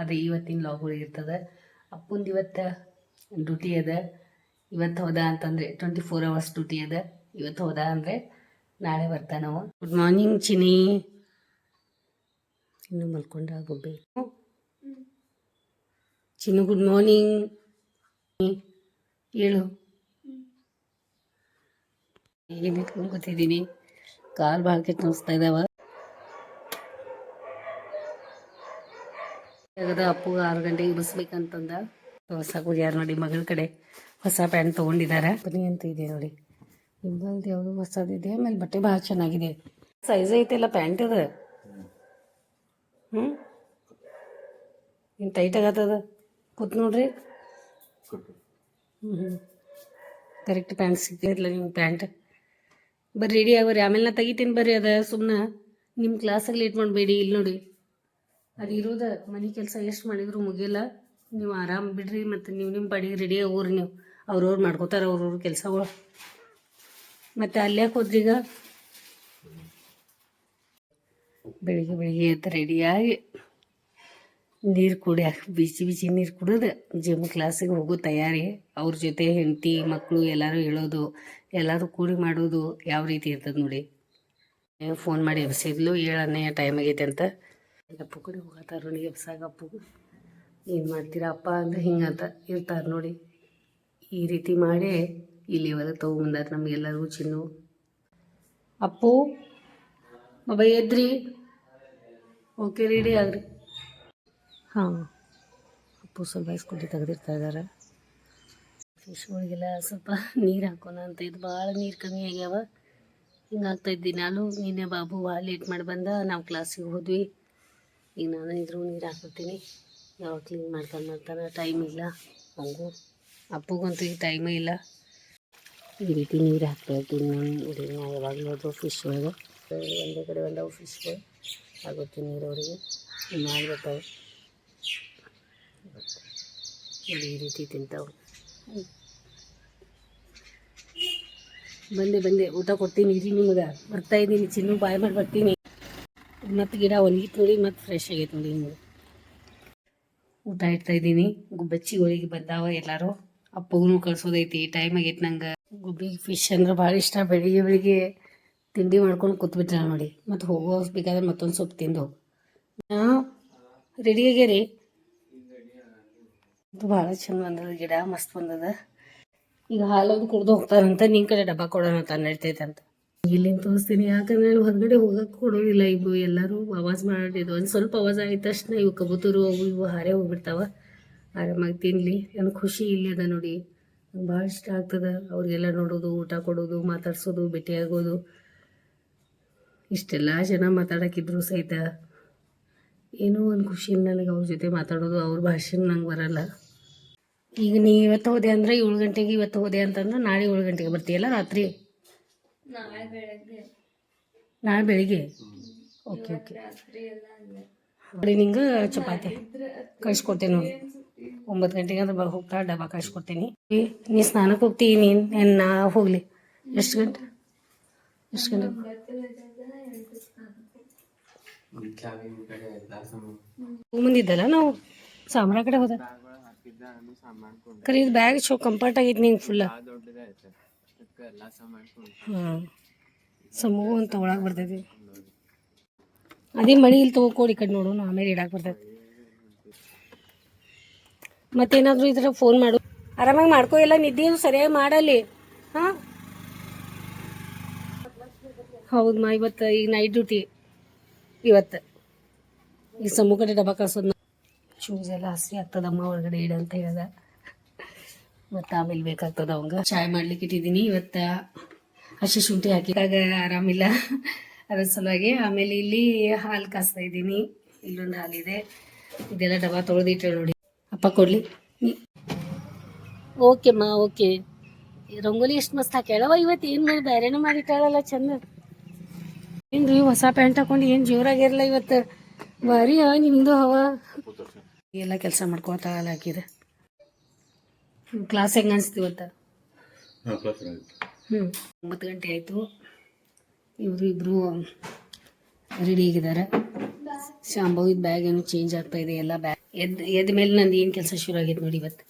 ಅದು ಇವತ್ತಿನ ಲಾಗ್ಗಳು ಇರ್ತದೆ. ಅಪ್ಪಂದು ಇವತ್ತು ಡ್ಯೂಟಿ ಅದ. ಇವತ್ತು ಹೋದ ಅಂತಂದರೆ ಟ್ವೆಂಟಿ ಫೋರ್ ಅವರ್ಸ್ ಡ್ಯೂಟಿ ಅದ. ಇವತ್ತು ಹೋದ ಅಂದರೆ ನಾಳೆ ಬರ್ತಾನವ ಗುಡ್ ಮಾರ್ನಿಂಗ್ ಚಿನಿ ಇನ್ನು ಮಲ್ಕೊಂಡ ಗುಬ್ಬಿ ಚಿನ್ನು ಗುಡ್ ಮಾರ್ನಿಂಗ್ ಹೇಳು. ಏನು ನಿಂತ್ಕೊಂಡು ಕೂತಿದ್ದೀನಿ. ಕಾಲು ಭಾಳ ಕೆಟ್ಟ ಆಗದ ಅಪ್ಪು ಆರು ಗಂಟೆಗೆ ಬಸ್ಬೇಕಂತಂದ ಹೊಸ ಯಾರು ನೋಡಿ, ಮಗಳ ಕಡೆ ಹೊಸ ಪ್ಯಾಂಟ್ ತೊಗೊಂಡಿದ್ದಾರೆ ಬನ್ನಿ ಅಂತ ಇದೆ ನೋಡಿ. ನಿಮ್ಮಲ್ದು ಯಾವುದು ಹೊಸದಿದೆ ಆಮೇಲೆ ಬಟ್ಟೆ ಭಾಳ ಚೆನ್ನಾಗಿದೆ. ಸೈಜ್ ಐತೆಲ್ಲ ಪ್ಯಾಂಟ್ ಅದ. ಹ್ಞೂ ಏನು ಟೈಟ್ ಆಗತ್ತದ ಕೂತ್ ನೋಡ್ರಿ. ಹ್ಞೂ ಕರೆಕ್ಟ್ ಪ್ಯಾಂಟ್ ಸಿಗ್ತಿರಲಿಲ್ಲ ನಿಮ್ಮ ಪ್ಯಾಂಟ್ ಬರ್ರಿ ರೆಡಿ ಆಗ್ರಿ ಆಮೇಲೆ ನಾ ತೆಗಿತೀನಿ ಬರ್ರಿ ಅದ ಸುಮ್ಮನೆ ನಿಮ್ಮ ಕ್ಲಾಸಲ್ಲಿ ಲೇಟ್ ಮಾಡಬೇಡಿ ಇಲ್ಲಿ ನೋಡಿ. ಅದು ಇರೋದ, ಮನೆ ಕೆಲಸ ಎಷ್ಟು ಮಾಡಿದ್ರು ಮುಗಿಯಲ್ಲ. ನೀವು ಆರಾಮ್ ಬಿಡ್ರಿ, ಮತ್ತು ನೀವು ನಿಮ್ಮ ಬಾಡಿಗೆ ರೆಡಿ ಆಗೋರಿ ನೀವು. ಅವ್ರವ್ರು ಮಾಡ್ಕೋತಾರೆ ಅವ್ರವ್ರ ಕೆಲಸಗಳು. ಮತ್ತು ಅಲ್ಲೇ ಹೋದ್ರೀಗ ಬೆಳಿಗ್ಗೆ ಬೆಳಿಗ್ಗೆ ಎದ್ದು ರೆಡಿಯಾಗಿ ನೀರು ಕುಡಿಯಾಕ ಬಿಸಿ ಬಿಸಿ ನೀರು ಕುಡಿದು ಜಿಮ್ ಕ್ಲಾಸಿಗೆ ಹೋಗೋ ತಯಾರಿ. ಅವ್ರ ಜೊತೆ ಹೆಂಡತಿ ಮಕ್ಕಳು ಎಲ್ಲರೂ ಹೇಳೋದು ಎಲ್ಲರೂ ಕೂಡಿ ಮಾಡೋದು ಯಾವ ರೀತಿ ಇರ್ತದೆ ನೋಡಿ. ಫೋನ್ ಮಾಡಿ ಎಬ್ಸಿದ್ಲು, ಏಳನೇ ಟೈಮ್ ಆಗೈತೆ ಅಂತ. ಅಪ್ಪು ಕಡೆ ಹೋಗತ್ತಾರ ಎಬ್ಸಾಗ ಅಪ್ಪು ಏನು ಮಾಡ್ತೀರಾ ಅಪ್ಪ ಅಂದ್ರೆ ಹಿಂಗಂತ ಇರ್ತಾರೆ ನೋಡಿ. ಈ ರೀತಿ ಮಾಡಿ ಇಲ್ಲಿ ಇವಾಗ ತೊಗೊಂಬಂದಾರ ನಮಗೆಲ್ಲರಿಗೂ ಚಿನ್ನು. ಅಪ್ಪು, ಬಾಬ ಎದ್ರಿ. ಓಕೆ ರೆಡಿ ಆಗ್ರಿ. ಹಾಂ. ಅಪ್ಪು ಸ್ವಲ್ಪ ಸ್ಕೂಟಿ ತೆಗೆದಿರ್ತಾ ಇದ್ದಾರೆ ಫಿಶ್ಗಳಿಗೆಲ್ಲ ಸ್ವಲ್ಪ ನೀರು ಹಾಕೋಣ ಅಂತ ಇದು ಭಾಳ ನೀರು ಕಮ್ಮಿ ಆಗ್ಯಾವ. ಹಿಂಗಾಗ್ತಾ ಇದ್ದೀನಿ. ನಾನು ನಿನ್ನೆ ಬಾಬು ಭಾಳ ಲೇಟ್ ಮಾಡಿ ಬಂದ. ನಾವು ಕ್ಲಾಸಿಗೆ ಹೋದ್ವಿ. ಈಗ ನಾನು ಇದ್ರೂ ನೀರು ಹಾಕ್ಬಿಡ್ತೀನಿ. ಯಾವಾಗ ಕ್ಲೀನ್ ಮಾಡ್ಕೊಂಡು ಮಾಡ್ತಾನೆ ಟೈಮ್ ಇಲ್ಲ. ಹಂಗೂ ಅಪ್ಪಗಂತೂ ಈಗ ಟೈಮೇ ಇಲ್ಲ. ಈ ರೀತಿ ನೀರು ಹಾಕ್ತಾ ಇರ್ತೀನಿ ನಾನು ಯಾವಾಗಲೂ ಹೋದ್ರು ಫಿಶ್ ಒಳಗೆ. ಒಂದೇ ಕಡೆ ಬಂದವು ಫಿಶ್ಗಳು ಆಗುತ್ತೆ ನೀರವರಿಗೆ. ಮಾಡ್ಬೇಕಾವೆ ನೋಡಿ ಈ ರೀತಿ ತಿಂತಾವೆ. ಬಂದೆ ಬಂದೆ. ಊಟ ಕೊಡ್ತೀನಿ. ಇರಿ ನಿಮಗೆ. ಬರ್ತಾ ಇದ್ದೀನಿ. ಚಿನ್ನು ಬಾಯ್ ಮಾಡಿ ಬರ್ತೀನಿ. ಮತ್ತು ಗಿಡ ಒಣಗಿತ್ತು ನೋಡಿ ಮತ್ತು ಫ್ರೆಶ್ ಆಗೈತೆ ನೋಡಿ ನೋಡಿ. ಊಟ ಇಡ್ತಾ ಇದ್ದೀನಿ. ಗುಬ್ಬಚ್ಚಿಗಳಿಗೆ ಬಂದಾವ ಎಲ್ಲರೂ. ಅಪ್ಪಗೂ ಕಳ್ಸೋದೈತಿ. ಟೈಮ್ ಆಗೈತೆ ನಂಗೆ. ಗುಬ್ಬಿಗೆ ಫಿಶ್ ಅಂದ್ರೆ ಭಾಳ ಇಷ್ಟ. ಬೆಳಿಗ್ಗೆ ಬೆಳಿಗ್ಗೆ ತಿಂಡಿ ಮಾಡ್ಕೊಂಡು ಕೂತ್ಬಿಟ್ರೆ ನೋಡಿ. ಮತ್ತು ಹೋಗೋ ಬೇಕಾದ್ರೆ ಮತ್ತೊಂದು ಸೊಪ್ಪು ತಿಂದು ಹಾಂ ರೆಡಿ ಆಗ್ಯಾರಿ ಇದು ಭಾಳ ಚಂದ ಬಂದದ ಗಿಡ. ಮಸ್ತ್ ಬಂದದ. ಈಗ ಹಾಲೊಂದು ಕುಡ್ದು ಹೋಗ್ತಾರಂತ. ನಿನ್ನ ಕಡೆ ಡಬ್ಬ ಕೊಡೋಣ ಅಂತ ನಡೀತೈತೆ ಅಂತ ಇಲ್ಲಿಂದ ತೋರಿಸ್ತೀನಿ. ಯಾಕಂದ್ರೆ ಹೊರಗಡೆ ಹೋಗಕ್ಕೆ ಕೊಡೋದಿಲ್ಲ ಇವು ಎಲ್ಲರೂ ಆವಾಜ್ ಮಾಡಿದ್ದು ಒಂದು ಸ್ವಲ್ಪ ಆವಾಜ್ ಆಗಿದ ತಕ್ಷಣ ಇವು ಕಬೂತರು, ಅವು ಇವು ಹಾರೇ ಹೋಗ್ಬಿಡ್ತಾವ. ಆರಾಮಾಗಿ ತಿನ್ನಲಿ ಏನು ಖುಷಿ ಇಲ್ಲಿ ಅದ ನೋಡಿ. ಬಹಳ ಇಷ್ಟ ಆಗ್ತದ. ಅವ್ರಿಗೆಲ್ಲ ನೋಡೋದು, ಊಟ ಕೊಡೋದು, ಮಾತಾಡ್ಸೋದು, ಭೇಟಿಯಾಗೋದು. ಇಷ್ಟೆಲ್ಲ ಜನ ಮಾತಾಡೋಕ್ಕಿದ್ರು ಸಹಿತ. ಏನೋ ಒಂದು ಖುಷಿ ನನಗೆ ಅವ್ರ ಜೊತೆ ಮಾತಾಡೋದು, ಅವ್ರ ಭಾಷೆ ನಂಗೆ ಬರಲ್ಲ. ಈಗ ನೀ ಇವತ್ತು ಹೋದೆ ಅಂದ್ರೆ ಏಳು ಗಂಟೆಗೆ ಇವತ್ತು ಹೋದೆ ಅಂತಂದ್ರೆ ನಾಳೆ ಏಳು ಗಂಟೆಗೆ ಬರ್ತೀಯಲ್ಲ ರಾತ್ರಿ? ನಾಳೆ ಬೆಳಿಗ್ಗೆ. Okay okay. ನೋಡಿ ನಿಂಗೆ ಚಪಾತಿ. ಕಳಿಸ್ಕೊಡ್ತೇನೆ ನೋಡಿ. ಒಂಬತ್ತು ಗಂಟೆಗೆ ಅಂದ್ರೆ ಬ ಹೋಗ್ತಾ ಡಬ್ಬ ಕಳಿಸ್ಕೊಡ್ತೀನಿ. ಏ, ನೀ ಸ್ನಾನಕ್ಕೆ ಹೋಗ್ತೀನಿ ನೀನು ಏನು ನಾ ಹೋಗಲಿ. ಎಷ್ಟು ಗಂಟೆ? ಎಷ್ಟು ಗಂಟೆ? ಮುಂದಿದ್ದಲ್ಲ ನಾವು? ಸಾಂಬ್ರಾ ಕಡೆ ಹೋದ. ಕರೆ ಇದು ಬ್ಯಾಗ್ ಚೋ ಕಂಫರ್ಟ್ ಆಗಿತ್ತು ನಿಂಗೆ ಫುಲ್ ಹಾಂ. ಸಮೂಹ ಅಂತ ಒಳಗೆ ಬರ್ತೈತಿ. ಅದೇ ಮಳಿ ಇಲ್ಲಿ ತಗೋಕೋಡಿ ಕಡೆ ನೋಡು ಆಮೇಲೆ ಇಡಾಕ್ ಬರ್ತೈತಿ. ಮತ್ತೇನಾದರೂ ಇದ್ರೆ ಫೋನ್ ಮಾಡು. ಆರಾಮಾಗಿ ಮಾಡ್ಕೋ ಎಲ್ಲ ನಿದ್ದೆ ಸರಿಯಾಗಿ ಮಾಡಲ್ಲಿ. ಹಾಂ? ಹೌದಮ್ಮ ಇವತ್ತು ಈಗ ನೈಟ್ ಡ್ಯೂಟಿ ಇವತ್ತು. ಈ ಸಮೂಹ ಕಡೆ ಡಬ್ಬ ಕಳ್ಸೋದು ಶೂಸ್ ಎಲ್ಲ ಹಸಿ ಆಗ್ತದಮ್ಮ ಹೊರಗಡೆ ಇಡ ಅಂತ ಹೇಳ್ದ. ಮತ್ತು ಆಮೇಲೆ ಬೇಕಾಗ್ತದ ಅವಂಗ. ಚಾಯ್ ಮಾಡ್ಲಿಕ್ಕೆ ಇಟ್ಟಿದ್ದೀನಿ ಇವತ್ತ ಹಸಿ ಶುಂಠಿ ಹಾಕಿದಾಗ ಆರಾಮಿಲ್ಲ. ಅದ್ರ ಸಲುವಾಗಿ ಆಮೇಲೆ ಇಲ್ಲಿ ಹಾಲು ಕಾಸ್ತಾ ಇದ್ದೀನಿ. ಇಲ್ಲೊಂದು ಹಾಲಿದೆ ಇದೆಲ್ಲ ಡಬ್ಬ ತೊಳೆದಿಟ್ಟೆ ನೋಡಿ. ಅಪ್ಪ ಕೊಡ್ಲಿ. ಮಾ, ಓಕೆ. ರಂಗೋಲಿ ಎಷ್ಟು ಮಸ್ತ್ ಹಾಕ್ಯಾಳವ ಇವತ್ತು? ಏನು ಮಾಡಿ ಬೇರೆನೂ ಮಾಡಿಟ್ಟಾಳಲ್ಲ ಚಂದ. ಏನ್ರಿ ಹೊಸ ಪ್ಯಾಂಟ್ ಹಾಕೊಂಡು ಏನು ಜೋರಾಗಿರಲ್ಲ ಇವತ್ತು? ಭಾರಿ ನಿಮ್ಮದು ಹವ? ಎಲ್ಲ ಕೆಲಸ ಮಾಡ್ಕೋತಾಳಲ್ಲ ಹಾಕಿದೆ. ಕ್ಲಾಸ್ ಹೆಂಗೆ ಅನಿಸ್ತು ಇವತ್ತು ಹ್ಞೂ ಒಂಬತ್ತು ಗಂಟೆ ಆಯಿತು. ಇವರು ಇಬ್ರು ರೆಡಿ ಆಗಿದ್ದಾರೆ. ಶಾಂಭವಿದ ಬ್ಯಾಗ್ ಏನು ಚೇಂಜ್ ಆಗ್ತಾ ಇದೆ ಎಲ್ಲ ಬ್ಯಾಗ್ ಎದ್ ಎದ್ದ ಮೇಲೆ ನಂದು ಏನು ಕೆಲಸ ಶುರು ಆಗೈತೆ ನೋಡಿ ಇವತ್ತು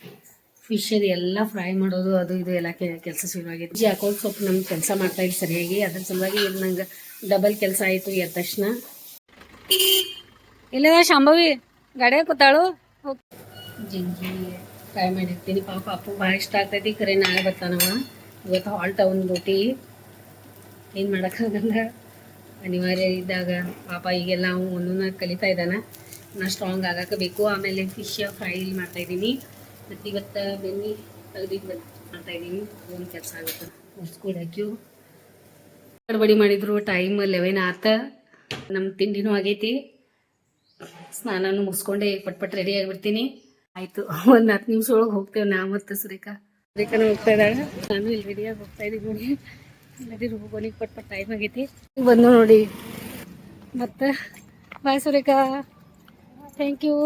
ಫಿಶ್ ಅದು ಎಲ್ಲ ಫ್ರೈ ಮಾಡೋದು ಅದು ಇದು ಎಲ್ಲ ಕೆಲಸ ಶುರು ಆಗೈತೆ. ಜಿ ಅಕೌಂಟ್ ಸ್ವಲ್ಪ ನಮ್ಮ ಕೆಲಸ ಮಾಡ್ತಾ ಇಲ್ಲ ಸರಿಯಾಗಿ. ಅದ್ರ ಸಲುವಾಗಿ ಇದು ನಂಗೆ ಡಬಲ್ ಕೆಲಸ ಆಯಿತು ಎದ್ದ ತಕ್ಷಣ. ಇಲ್ಲದ ಶಾಂಭವಿ? ಗಾಡಿಯಾಗ ಕೂತಾಳು? ಜಿಂಗಿ ಫ್ರೈ ಮಾಡಿರ್ತೀನಿ. ಪಾಪ ಅಪ್ಪು ಭಾಳ ಇಷ್ಟ ಆಗ್ತೈತಿ. ಕರೆ ನಾಳೆ ಬರ್ತಾನವ. ಇವತ್ತು ಹಾಲ್ಟ್ ಅವನ ಡ್ಯೂಟಿ. ಏನು ಮಾಡೋಕ್ಕಾಗಲ್ಲ. ಅನಿವಾರ್ಯ ಇದ್ದಾಗ ಪಾಪ ಈಗೆಲ್ಲ ಅವನು ಒಂದೊಂದು ಕಲಿತಾ ಇದ್ದಾನೆ. ನಾ ಸ್ಟ್ರಾಂಗ್ ಆಗಕ್ಕೆ ಬೇಕು ಆಮೇಲೆ ಫಿಶ್ ಫ್ರೈ ಮಾಡ್ತಾ ಇದ್ದೀನಿ. ಮತ್ತು ಇವತ್ತು ಬೆನ್ನಿ ತೆಗ್ದಿದ್ದು ಮಾಡ್ತಾಯಿದ್ದೀನಿ ಒಂದು ಕೆಲಸ ಆಗುತ್ತೆ. ಮುಸ್ಕೂಡ್ ಹಾಕ್ಯೂ ಗಡ್ಬಡಿ ಮಾಡಿದ್ರು. ಟೈಮ್ ಲೆವೆನ್ ಆತ. ನಮ್ಮ ತಿಂಡಿನೂ ಆಗೈತಿ. ಸ್ನಾನನೂ ಮುಗಿಸ್ಕೊಂಡೆ ಪಟ್ ಪಟ್ ರೆಡಿ ಆಗಿಬಿಡ್ತೀನಿ. ಆಯಿತು, ಒಂದು ಹತ್ತು ನಿಮಿಷ ಒಳಗೆ ಹೋಗ್ತೇವೆ ನಾ ಮತ್ತು ಸುರೇಖಾ. ಸುರೇಖಾನು ಹೋಗ್ತಾ ಇದ್ದಾಳೆ. ನಾನು ಇಲ್ಲಿ ರೆಡಿಯಾಗಿ ಹೋಗ್ತಾ ಇದ್ದೀನಿ ನದಿ ಹೋಗೋನಿಗೆ ಪಟ್ ಪಟ್ ಟೈಮ್ ಆಗೈತಿ. ಬಂದು ನೋಡಿ. ಮತ್ತು ಬಾಯ್ ಸುರೇಖಾ. ಥ್ಯಾಂಕ್ ಯು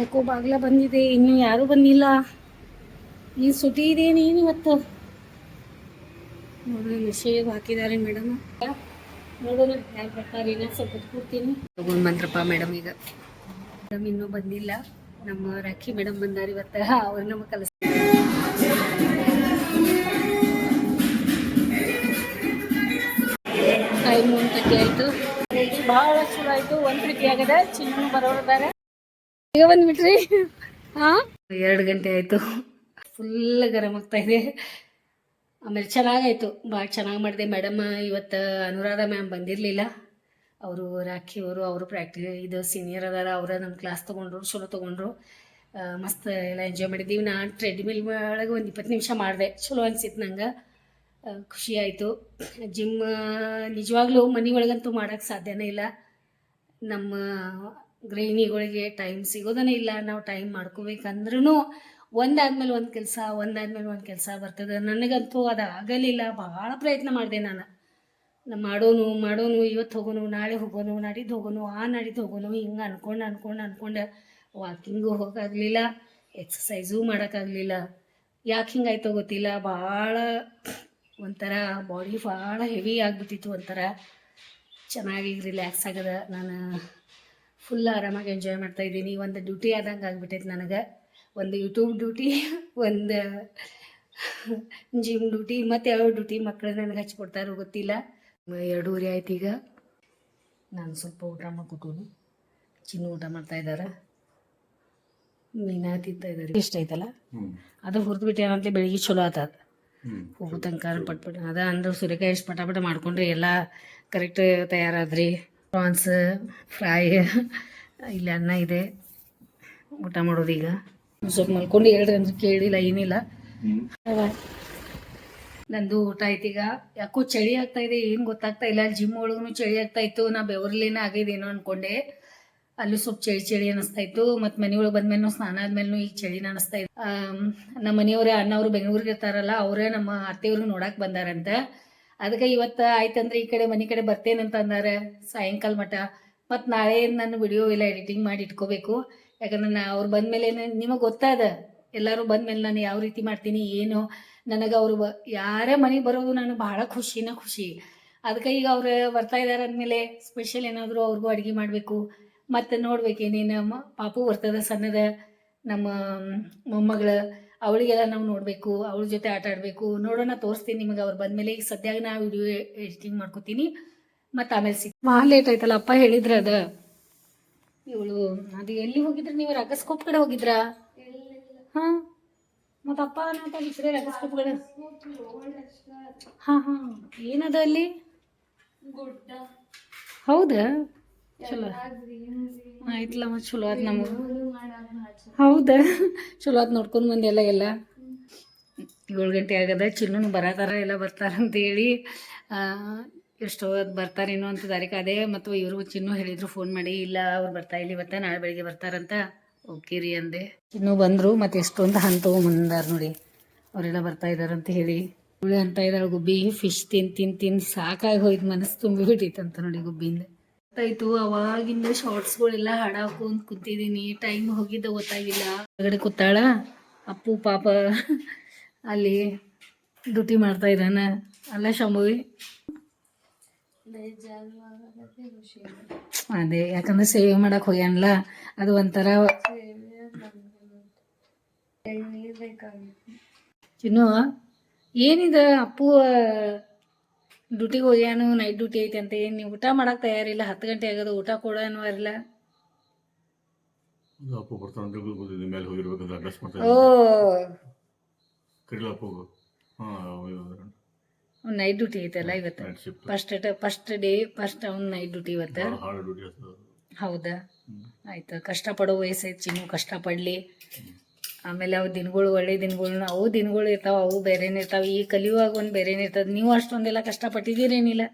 ಯಾಕೋ ಬಾಗ್ಲ ಬಂದಿದೆ, ಇನ್ನೂ ಯಾರೂ ಬಂದಿಲ್ಲ. ನೀನು ಸುಟಿ ಇದೆ ನೀನು ಇವತ್ತು? ನೋಡ್ರಿ ಮೆಸೇಜ್ ಹಾಕಿದ್ದಾರೆ ಮೇಡಮ್. ನೋಡೋಣ, ಯಾರು ಬರ್ತಾರೆ ಸ್ವಲ್ಪ ಕೂರ್ತೀನಿ. ತಗೊಂಡ್ ಬಂದ್ರಪ್ಪ ಮೇಡಮ್ ಈಗ. ಮೇಡಮ್ ಇನ್ನೂ ಬಂದಿಲ್ಲ. ನಮ್ಮ ರಾಖಿ ಮೇಡಮ್ ಬಂದಾರ ಇವತ್ತ ಅವ್ರ ನಮ್ಮ ಕಲಸ ಟೈಮ್ ಮೂರು ಗಂಟೆ ಆಯ್ತು. ಭಾಳ ಚಲೋ ಆಯ್ತು ಒಂದು ಆಗದ ಚಿನ್ನ ಬರೋರಿದ್ದಾರೆ ಈಗ ಬಂದ್ಬಿಟ್ರಿ. ಹಾಂ? ಎರಡು ಗಂಟೆ ಆಯ್ತು. ಫುಲ್ ಗರಂ ಆಗ್ತಾ ಇದೆ. ಆಮೇಲೆ ಚೆನ್ನಾಗಾಯ್ತು. ಭಾಳ ಚೆನ್ನಾಗಿ ಮಾಡಿದೆ. ಮೇಡಮ್, ಇವತ್ತು ಅನುರಾಧ ಮ್ಯಾಮ್ ಬಂದಿರಲಿಲ್ಲ. ಅವರು ರಾಖಿ ಅವರು ಅವರು ಪ್ರಾಕ್ಟಿ ಇದು ಸೀನಿಯರ್ ಅದಾರ, ಅವರ ನಮ್ಮ ಕ್ಲಾಸ್ ತೊಗೊಂಡ್ರು ಚಲೋ ತೊಗೊಂಡ್ರು. ಮಸ್ತ್ ಎಲ್ಲ ಎಂಜಾಯ್ ಮಾಡಿದ್ದೀವಿ. ನಾನು ಟ್ರೆಡ್ಮಿಲ್ ಒಳಗೆ ಒಂದು ಇಪ್ಪತ್ತು ನಿಮಿಷ ಮಾಡಿದೆ. ಚಲೋ ಅನಿಸಿತ್ತು ನಂಗೆ. ಖುಷಿ ಆಯಿತು. ಜಿಮ್ ನಿಜವಾಗ್ಲೂ ಮನೆ ಒಳಗಂತೂ ಮಾಡೋಕ್ಕೆ ಸಾಧ್ಯನೇ ಇಲ್ಲ. ನಮ್ಮ ಗೃಹಿಣಿಗಳಿಗೆ ಟೈಮ್ ಸಿಗೋದನೇ ಇಲ್ಲ. ನಾವು ಟೈಮ್ ಮಾಡ್ಕೋಬೇಕಂದ್ರೂ ಒಂದಾದ್ಮೇಲೆ ಒಂದು ಕೆಲಸ, ಒಂದಾದ್ಮೇಲೆ ಒಂದು ಕೆಲಸ ಬರ್ತದೆ. ನನಗಂತೂ ಅದು ಆಗಲಿಲ್ಲ. ಭಾಳ ಪ್ರಯತ್ನ ಮಾಡಿದೆ ನಾನು. ನಾ ಮಾಡೋನು ಮಾಡೋನು ಇವತ್ತು ಹೋಗೋನು, ನಾಳೆ ಹೋಗೋನು ನಾಡಿದ್ದು ಹೋಗೋನು, ಆ ನಾಡಿದ್ದು ಹೋಗೋನು, ಹಿಂಗೆ ಅನ್ಕೊಂಡು ಅನ್ಕೊಂಡು ಅನ್ಕೊಂಡು ವಾಕಿಂಗು ಹೋಗೋಕ್ಕಾಗಲಿಲ್ಲ ಎಕ್ಸಸೈಸು ಮಾಡೋಕ್ಕಾಗಲಿಲ್ಲ. ಯಾಕೆ ಹಿಂಗಾಯ್ತೋ ಗೊತ್ತಿಲ್ಲ, ಭಾಳ ಒಂಥರ ಬಾಡಿ ಭಾಳ ಹೆವಿ ಆಗಿಬಿಟ್ಟಿತ್ತು ಒಂಥರ. ಚೆನ್ನಾಗಿ ರಿಲ್ಯಾಕ್ಸ್ ಆಗದ. ನಾನು ಫುಲ್ ಆರಾಮಾಗಿ ಎಂಜಾಯ್ ಮಾಡ್ತಾ ಇದ್ದೀನಿ. ಒಂದು ಡ್ಯೂಟಿ ಆದಂಗೆ ಆಗಿಬಿಟ್ಟೈತೆ ನನಗೆ. ಒಂದು ಯೂಟ್ಯೂಬ್ ಡ್ಯೂಟಿ ಒಂದು ಜಿಮ್ ಡ್ಯೂಟಿ ಮತ್ತು ಯಾವ ಡ್ಯೂಟಿ ಮಕ್ಕಳು ನನಗೆ ಹಚ್ಕೊಡ್ತಾರೋ ಗೊತ್ತಿಲ್ಲ. ಎರಡೂವರೆ ಆಯ್ತು ಈಗ. ನಾನು ಸ್ವಲ್ಪ ಊಟ ಮಾಡ್ಕೊಟ್ಟು ಚಿನ್ನು ಊಟ ಮಾಡ್ತಾ ಇದ್ದಾರೆ ಮೀನಾ ತಿಂತಾ ಇದ್ದಾರೆ ಇಷ್ಟ ಐತಲ್ಲ ಅದು ಹುರಿದು ಬಿಟ್ಟು ಏನಂತ ಬೆಳಿಗ್ಗೆ ಚಲೋ ಆತದ ಹೋಗು ತನಕ ಪಟ್ ಪಟ್. ಅದ ಅಂದ್ರೆ ಸೂರ್ಯಕಾಯಿ ಎಷ್ಟು ಪಟಾಪಟ ಪಟ ಮಾಡ್ಕೊಂಡ್ರಿ ಎಲ್ಲ ಕರೆಕ್ಟ್ ತಯಾರಾದ್ರಿ. ಪ್ರಾನ್ಸ್ ಫ್ರೈ ಇಲ್ಲಿ ಅನ್ನ ಇದೆ. ಊಟ ಮಾಡೋದು ಈಗ. ಸ್ವಲ್ಪ ಮಲ್ಕೊಂಡು ಹೇಳ್ರಿ ಅಂದ್ರೆ ಕೇಳಿಲ್ಲ ಏನಿಲ್ಲ. ನಂದು ಊಟ ಆಯ್ತು ಈಗ. ಯಾಕೋ ಚಳಿ ಆಗ್ತಾ ಇದೆ, ಏನು ಗೊತ್ತಾಗ್ತಾ ಇಲ್ಲ. ಜಿಮ್ ಒಳಗೂ ಚಳಿ ಆಗ್ತಾ ಇತ್ತು. ನಾ ಬೆವರ್ಲೇನ ಆಗಿದೇನೋ ಅನ್ಕೊಂಡೆ. ಅಲ್ಲೂ ಸ್ವಲ್ಪ ಚಳಿ ಚಳಿ ಅನಿಸ್ತಾ ಇತ್ತು. ಮತ್ತು ಮನೆಯೊಳಗೆ ಬಂದ್ಮೇಲೆ ಸ್ನಾನ ಆದ್ಮೇಲೆ ಈಗ ಚಳಿ ಅನಿಸ್ತಾ ಇತ್ತು ನಮ್ಮ ಮನೆಯವ್ರ ಅಣ್ಣವ್ರು ಬೆಂಗಳೂರಿಗೆ ಇರ್ತಾರಲ್ಲ, ಅವರೇ ನಮ್ಮ ಅತ್ತೆಯವ್ರಿಗೆ ನೋಡಕ್ಕೆ ಬಂದಾರಂತ. ಅದಕ್ಕೆ ಇವತ್ತು ಆಯ್ತಂದ್ರೆ ಈ ಕಡೆ ಮನೆ ಕಡೆ ಬರ್ತೇನಂತ ಅಂದಾರ ಸಾಯಂಕಾಲ ಮಠ. ಮತ್ತು ನಾಳೆ ನನ್ನ ವಿಡಿಯೋ ಎಲ್ಲ ಎಡಿಟಿಂಗ್ ಮಾಡಿ ಇಟ್ಕೋಬೇಕು. ಯಾಕಂದ್ರೆ ನಾ ಅವ್ರು ಬಂದಮೇಲೆ ನಿಮಗೆ ಗೊತ್ತಾದ? ಎಲ್ಲರೂ ಬಂದಮೇಲೆ ನಾನು ಯಾವ ರೀತಿ ಮಾಡ್ತೀನಿ, ಏನು? ನನಗೆ ಅವರು ಯಾರೇ ಮನೆಗೆ ಬರೋದು ನನಗೆ ಭಾಳ ಖುಷಿನ ಖುಷಿ. ಅದಕ್ಕೆ ಈಗ ಅವ್ರು ಬರ್ತಾ ಇದ್ದಾರೆ ಅಂದಮೇಲೆ ಸ್ಪೆಷಲ್ ಏನಾದರೂ ಅವ್ರಿಗೂ ಅಡುಗೆ ಮಾಡಬೇಕು. ಮತ್ತು ನೋಡ್ಬೇಕು ಏನೇನು ಪಾಪು ಬರ್ತದ ಸಣ್ಣದ ನಮ್ಮ ಮೊಮ್ಮಗಳು, ಅವಳಿಗೆಲ್ಲ ನಾವು ನೋಡಬೇಕು, ಅವಳ ಜೊತೆ ಆಟ ಆಡಬೇಕು. ನೋಡೋಣ ತೋರಿಸ್ತೀನಿ ನಿಮಗೆ ಅವ್ರು ಬಂದಮೇಲೆ ಈಗ ಸದ್ಯಾಗ ನಾ ವಿಡಿಯೋ ಎಡಿಟಿಂಗ್ ಮಾಡ್ಕೋತೀನಿ. ಮತ್ತು ಆಮೇಲೆ ಸಿಕ್, ಮಾ ಲೇಟ್ ಆಯ್ತಲ್ಲ, ಅಪ್ಪ ಹೇಳಿದ್ರ ಅದ. ಇವಳು, ಅದು ಎಲ್ಲಿ ಹೋಗಿದ್ರು ನೀವು? ರಗಸ್ಕೋಪ್ ಕಡೆ ಹೋಗಿದ್ರಾ? ಹಾಂ. ಮತ್ತು ಅಪ್ಪ ಅನ್ನೋ ರಗಸ್ಕೋಪ್ ಕಡೆ ಹಾಂ ಹಾಂ. ಏನದ ಅಲ್ಲಿ? ಹೌದಾ? ಚಲೋ. ಆಯ್ತಲ್ಲ ಮತ್ತೆ ಚಲೋ ಆಯ್ತು ನಮಗೆ. ಹೌದಾ? ಚಲೋ ಆಯ್ತು ನೋಡ್ಕೊಂಡು ಬಂದೆ ಎಲ್ಲ ಎಲ್ಲ. ಏಳು ಗಂಟೆ ಆಗದ ಚಿನ್ನೂ ಬರತಾರ ಎಲ್ಲ ಬರ್ತಾರ ಅಂತೇಳಿ ಎಷ್ಟೋ ಬರ್ತಾರೇನೋ ಅಂತ ದಾರಿ ಅದೇ ಮತ್ತು ಇವರು ಚಿನ್ನು ಹೇಳಿದ್ರು ಫೋನ್ ಮಾಡಿ ಇಲ್ಲ ಅವ್ರು ಬರ್ತಾ ಇಲ್ಲಿ ಇವತ್ತ ನಾಳೆ ಬೆಳಿಗ್ಗೆ ಬರ್ತಾರಂತ. ಓಕೆ ರೀ ಅಂದೆ. ಇನ್ನೂ ಬಂದರು ಮತ್ತು ಎಷ್ಟೊಂದು ಹಂತವು ತೊಗೊಂಬಂದಾರ ನೋಡಿ. ಅವರೆಲ್ಲ ಬರ್ತಾ ಇದಾರಂತ ಹೇಳಿ. ಹುಳಿ ಅಂತ ಇದ್ದಾಳೆ ಗುಬ್ಬಿ ಫಿಶ್ ತಿನ್ ತಿನ್ ತಿನ್ ಸಾಕಾಗಿ ಹೋಯ್ತು ಮನಸ್ಸು ತುಂಬಿ ಬಿಟ್ಟಿತ್ತಂತ ನೋಡಿ ಗುಬ್ಬಿಯಿಂದ. ಆಯ್ತು ಅವಾಗಿಂದ ಶಾರ್ಟ್ಸ್ಗಳೆಲ್ಲ ಹಾಡಾಕೊಂಡ್ ಕುಂತಿದ್ದೀನಿ. ಟೈಮ್ ಹೋಗಿದ್ದ ಗೊತ್ತಾಗಿಲ್ಲ. ಹೊರಗಡೆ ಕೂತಾಳ ಅಪ್ಪು ಪಾಪ ಅಲ್ಲಿ ಡ್ಯೂಟಿ ಮಾಡ್ತಾ ಇದ್ದಾನ. ಅಲ್ಲ ಶಂಭುವಿ ಅದೇ ಯಾಕಂದ್ರೆ ಸೇವೆ ಮಾಡಕ್ ಹೋಗ್ಯಾನಲ್ಲ ಅದು ಒಂಥರ ಚಿನ್ನು ಏನಿದೆ ಅಪ್ಪು ಡ್ಯೂಟಿಗೆ ಹೋಗ್ಯಾನು ನೈಟ್ ಡ್ಯೂಟಿ ಐತೆ ಅಂತ ಏನು ನೀವು ಊಟ ಮಾಡಕ್ಕೆ ತಯಾರಿಲ್ಲ ಹತ್ತು ಗಂಟೆ ಆಗೋದು ಊಟ ಕೊಡೋನು ಅನ್ನೋರಿಲ್ಲ ಓ. ನೈಟ್ ಡ್ಯೂಟಿ ಐತಲ್ಲ ಇವತ್ತು? ಫಸ್ಟ್ ಫಸ್ಟ್ ಡೇ ಫಸ್ಟ್ ಅವ್ನು ನೈಟ್ ಡ್ಯೂಟಿ ಇವತ್ತು. ಹೌದಾ? ಆಯ್ತು. ಕಷ್ಟಪಡೋ ವಯಸ್ಸೈತಿ ನೀವು ಕಷ್ಟಪಡಲಿ. ಆಮೇಲೆ ಅವು ದಿನಗಳು ಒಳ್ಳೆ ದಿನಗಳು ಅವು ದಿನಗಳು ಇರ್ತಾವ ಅವು ಬೇರೆನೇ ಇರ್ತಾವ. ಈ ಕಲಿಯುವಾಗ ಒಂದು ಬೇರೆನೇ ಇರ್ತದೆ. ನೀವು ಅಷ್ಟೊಂದೆಲ್ಲ ಕಷ್ಟಪಟ್ಟಿದ್ದೀರೇನಿಲ್ಲ?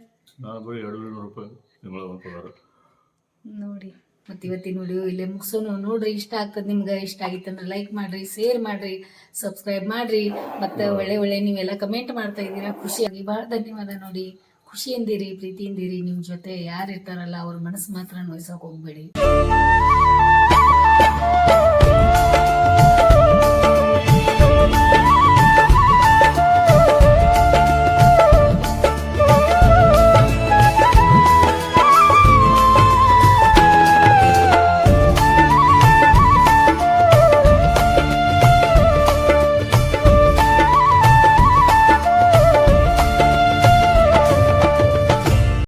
ನೋಡಿ ಮತ್ತು ಇವತ್ತಿನ ವಿಡಿಯೋ ಇಲ್ಲೇ ಮುಗಿಸೋನು. ನೋಡ್ರಿ ಇಷ್ಟ ಆಗ್ತದೆ ನಿಮ್ಗೆ ಇಷ್ಟ ಆಗಿತ್ತಂದ್ರೆ ಲೈಕ್ ಮಾಡ್ರಿ ಶೇರ್ ಮಾಡ್ರಿ ಸಬ್ಸ್ಕ್ರೈಬ್ ಮಾಡ್ರಿ. ಮತ್ತು ಒಳ್ಳೆ ಒಳ್ಳೆ ನೀವೆಲ್ಲ ಕಮೆಂಟ್ ಮಾಡ್ತಾ ಇದ್ದೀರಾ. ಖುಷಿಯಾಗಿ ಭಾಳ ಧನ್ಯವಾದ ನೋಡಿ. ಖುಷಿಯಿಂದಿರಿ ಪ್ರೀತಿಯಿಂದಿರಿ ನಿಮ್ಮ ಜೊತೆ ಯಾರು ಇರ್ತಾರಲ್ಲ ಅವ್ರ ಮನಸ್ಸು ಮಾತ್ರ ನೋಯ್ಸೋಕೆ ಹೋಗ್ಬೇಡಿ.